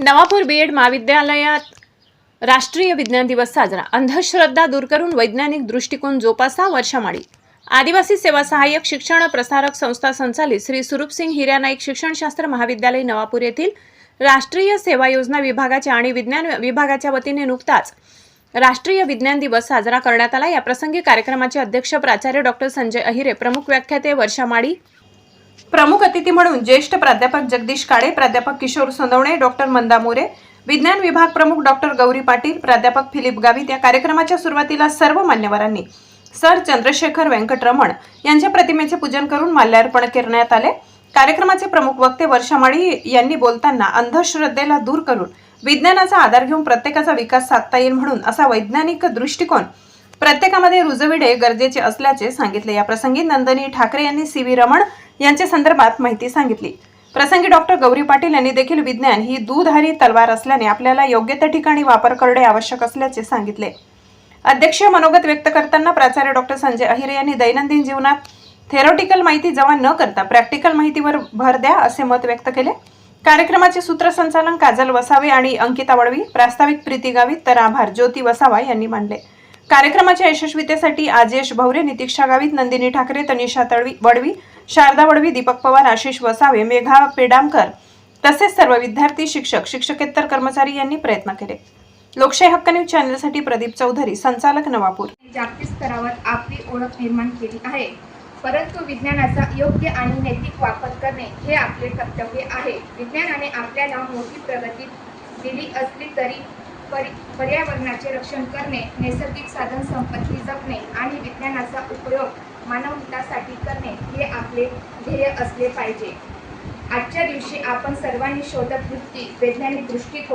Navapur B Ed महाविद्यालयात राष्ट्रीय विज्ञान दिवस साजरा. अंधश्रद्धा दूर करून वैज्ञानिक दृष्टिकोन जोपासा वर्षामाळी आदिवासी सेवा सहाय्यक शिक्षण प्रसारक संस्था संचालित श्री सुरूपसिंग हिरानाईक शिक्षणशास्त्र महाविद्यालय नवापूर येथील राष्ट्रीय सेवा योजना विभागाच्या आणि विज्ञान विभागाच्या वतीने नुकताच राष्ट्रीय विज्ञान दिवस साजरा करण्यात आला. या प्रसंगी कार्यक्रमाचे अध्यक्ष प्राचार्य डॉक्टर संजय अहिरे प्रमुख व्याख्याते वर्षा माळी प्रमुख अतिथी म्हणून ज्येष्ठ प्राध्यापक जगदीश काळे प्राध्यापक किशोर सोनवणे डॉक्टर मंदा मोरे विज्ञान विभाग प्रमुख डॉक्टर गौरी पाटील प्राध्यापक फिलिप गावित या कार्यक्रमाच्या सुरुवातीला सर्व मान्यवरांनी सर चंद्रशेखर व्यंकटरमण यांच्या प्रतिमेचे पूजन करून माल्यार्पण करण्यात आले. कार्यक्रमाचे प्रमुख वक्ते वर्षा माळी यांनी बोलताना अंधश्रद्धेला दूर करून विज्ञानाचा आधार घेऊन प्रत्येकाचा विकास साधता येईल म्हणून असा वैज्ञानिक दृष्टिकोन प्रत्येकामध्ये रुजविणे गरजेचे असल्याचे सांगितले. या प्रसंगी नंदनी ठाकरे यांनी सी व्ही रमण यांच्या संदर्भात माहिती सांगितली. प्रसंगी डॉक्टर गौरी पाटील यांनी देखील विज्ञान ही दुधारी तलवार असल्याने आपल्याला योग्य त्या ठिकाणी वापर करणे आवश्यक असल्याचे सांगितले. अध्यक्षीय मनोगत व्यक्त करताना प्राचार्य डॉक्टर संजय अहिरे यांनी दैनंदिन जीवनात थेरोटिकल माहिती जमा न करता प्रॅक्टिकल माहितीवर भर द्या असे मत व्यक्त केले. कार्यक्रमाचे सूत्रसंचालन काजल वसावे आणि अंकिता वडवी प्रास्ताविक प्रीती गावित तर आभार. ज्योती वसावा यांनी मानले. कार्यक्रमाच्या यशस्वीतेसाठी आजेश भवरे नितीक्षा गावित नंदिनी ठाकरे तनिषा तळवी वडवी शारदा वडवी दीपक पवार आशिष वसावे मेघा पेडामकर तसेच सर्व विद्यार्थी शिक्षक शिक्षकेतर कर्मचारी यांनी प्रयत्न केले. लोकशाही हक्क न्यूज चॅनलसाठी प्रदीप चौधरी संचालक नवापूर. जागतिक स्तरावर आपली ओळख निर्माण केली आहे. परंतु विज्ञानाचा योग्य आणि नैतिक वापर करणे हे आपले कर्तव्य आहे. विज्ञानाने आपल्याला मोठी प्रगती दिली असली तरी परि पर्यावरणाचे रक्षण करणे नैसर्गिक साधन संपत्ती जपणे आणि विज्ञानाचा उपयोग मानवहितासाठी करणे हे आपले ध्येय असले पाहिजे. आजच्या दिवशी आपण सर्वांनी शोधक वृत्ती वैज्ञानिक दृष्टिकोन